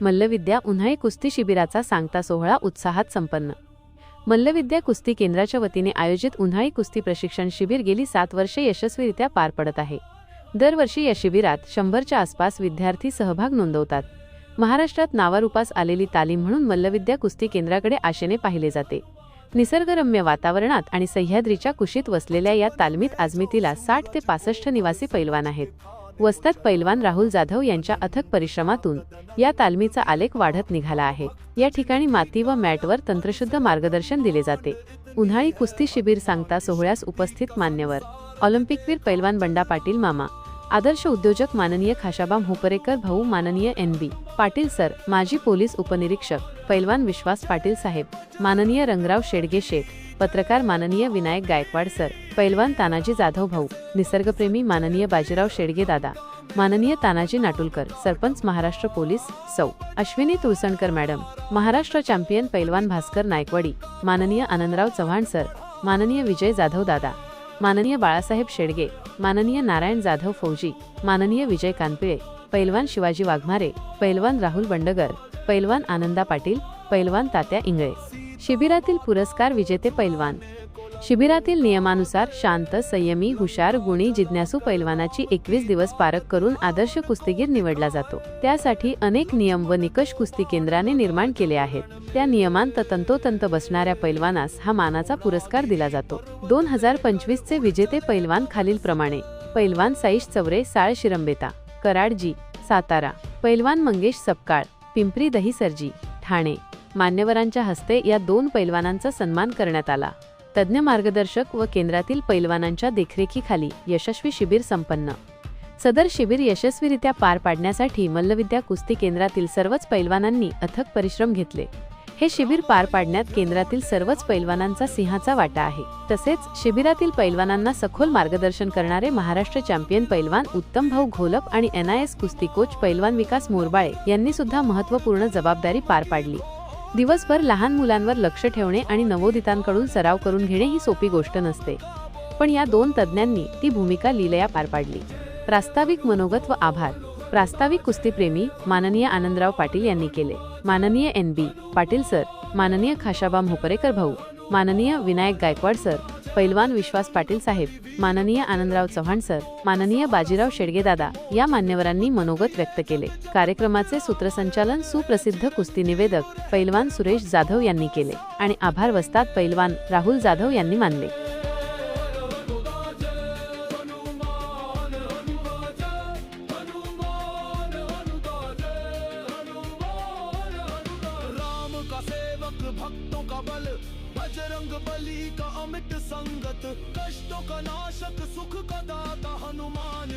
मल्लविद्या उन्हाळी कुस्ती शिबिराचा सांगता सोहळा उत्साहात संपन्न. मल्लविद्या कुस्ती केंद्राच्या वतीने आयोजित उन्हाळी कुस्ती प्रशिक्षण शिबिर गेली सात वर्षे यशस्वीरित्या पार पडत आहे. दरवर्षी या शिबिरात शंभरच्या आसपास विद्यार्थी सहभाग नोंदवतात. महाराष्ट्रात नावारूपास आलेली तालीम म्हणून मल्लविद्या कुस्ती केंद्राकडे आशेने पाहिले जाते. निसर्गरम्य वातावरणात आणि सह्याद्रीच्या कुशीत वसलेल्या या तालमीत आजमितीला साठ ते पासष्ट निवासी पैलवान आहेत. वस्तात पैलवान राहुल जाधव यांच्या अथक परिश्रमातून या तालमीचा आलेख वाढत निघाला आहे. या ठिकाणी माती व मॅटवर तंत्रशुद्ध मार्गदर्शन दिले जाते. उन्हाळी कुस्ती शिबिर सांगता सोहळ्यास उपस्थित मान्यवर. ऑलिम्पिकवीर पैलवान बंडा पाटील मामा. आदर्श उद्योजक माननीय खाशाबाम हुपरेकर भाऊ माननीय एन बी. पाटील सर माजी पोलीस उपनिरीक्षक पैलवान विश्वास पाटील साहेब माननीय रंगराव शेडगे शेठ पत्रकार माननीय विनायक गायकवाड सर पैलवान तानाजी जाधव भाऊ निसर्गप्रेमी माननीय बाजीराव शेडगे दादा माननीय तानाजी नाटुलकर सरपंच महाराष्ट्र पोलीस सौ अश्विनी तुळसणकर मॅडम महाराष्ट्र चॅम्पियन पैलवान भास्कर नायकवाडी माननीय आनंदराव चव्हाण सर माननीय विजय जाधव दादा माननीय बाळासाहेब शेडगे माननीय नारायण जाधव फौजी माननीय विजय कानपिळे पैलवान शिवाजी वाघमारे पैलवान राहुल बंडगर पैलवान आनंदा पाटील पैलवान तात्या इंगळे. शिबिरातील पुरस्कार विजेते पैलवान. शिबिरातील नियमानुसार शांत संयमी हुशार गुणी जिज्ञासू पैलवानाची एकवीस दिवस पारख करून आदर्श कुस्तीगीर निवडला जातो. त्यासाठी अनेक नियम व निकष कुस्ती केंद्राने निर्माण केले आहेत. त्या नियमांत तंतोतंत बसणाऱ्या पैलवानास हा मानाचा पुरस्कार दिला जातो. दोन हजार पंचवीस चे विजेते पैलवान खालीलप्रमाणे पैलवान साईश चवरे साळ शिरंबेता कराडजी सातारा पैलवान मंगेश सपकाळ पिंपरी दहिसरजी ठाणे. मान्यवरांच्या हस्ते या दोन पैलवानांचा सन्मान करण्यात आला. तज्ज्ञ मार्गदर्शक व केंद्रातील पैलवानांच्या देखरेखीखाली यशस्वी शिबिर संपन्न. सदर शिबिर यशस्वीरित्या पार पाडण्यासाठी मल्लविद्या कुस्ती केंद्रातील सर्वच पैलवानांनी अथक परिश्रम घेतले. हे शिबिर पार पाडण्यात केंद्रातील सर्वच पैलवानांचा सिंहाचा वाटा आहे. तसेच शिबिरातील पैलवानांना सखोल मार्गदर्शन करणारे महाराष्ट्र चॅम्पियन पैलवान उत्तम भाऊ घोलप आणि एनआयएस कुस्ती कोच पैलवान विकास मोरबाळे यांनी सुद्धा महत्त्वपूर्ण जबाबदारी पार पाडली. दिवसभर लहान मुलांवर लक्ष ठेवणे आणि नवोदितांकडून सराव करून घेणे ही सोपी गोष्ट नसते. पण या दोन तज्ज्ञांनी ती भूमिका लिलया पार पाडली. प्रास्ताविक मनोगत व आभार. प्रास्ताविक कुस्तीप्रेमी माननीय आनंदराव पाटील यांनी केले. माननीय एन बी पाटील सर. माननीय खाशाबा मोपरेकर भाऊ. माननीय विनायक गायकवाड सर. पैलवान विश्वास पाटील साहेब माननीय आनंदराव चव्हाण सर माननीय बाजीराव शेडगे दादा या मान्यवरांनी मनोगत व्यक्त केले. कार्यक्रमाचे सूत्रसंचालन सुप्रसिद्ध कुस्ती निवेदक पैलवान सुरेश जाधव यांनी केले आणि आभार वस्तात पैलवान राहुल जाधव यांनी मानले. का सेवक भक्तों का बल बजरंग बली का अमित संगत कष्टों का नाशक सुख का दाता हनुमान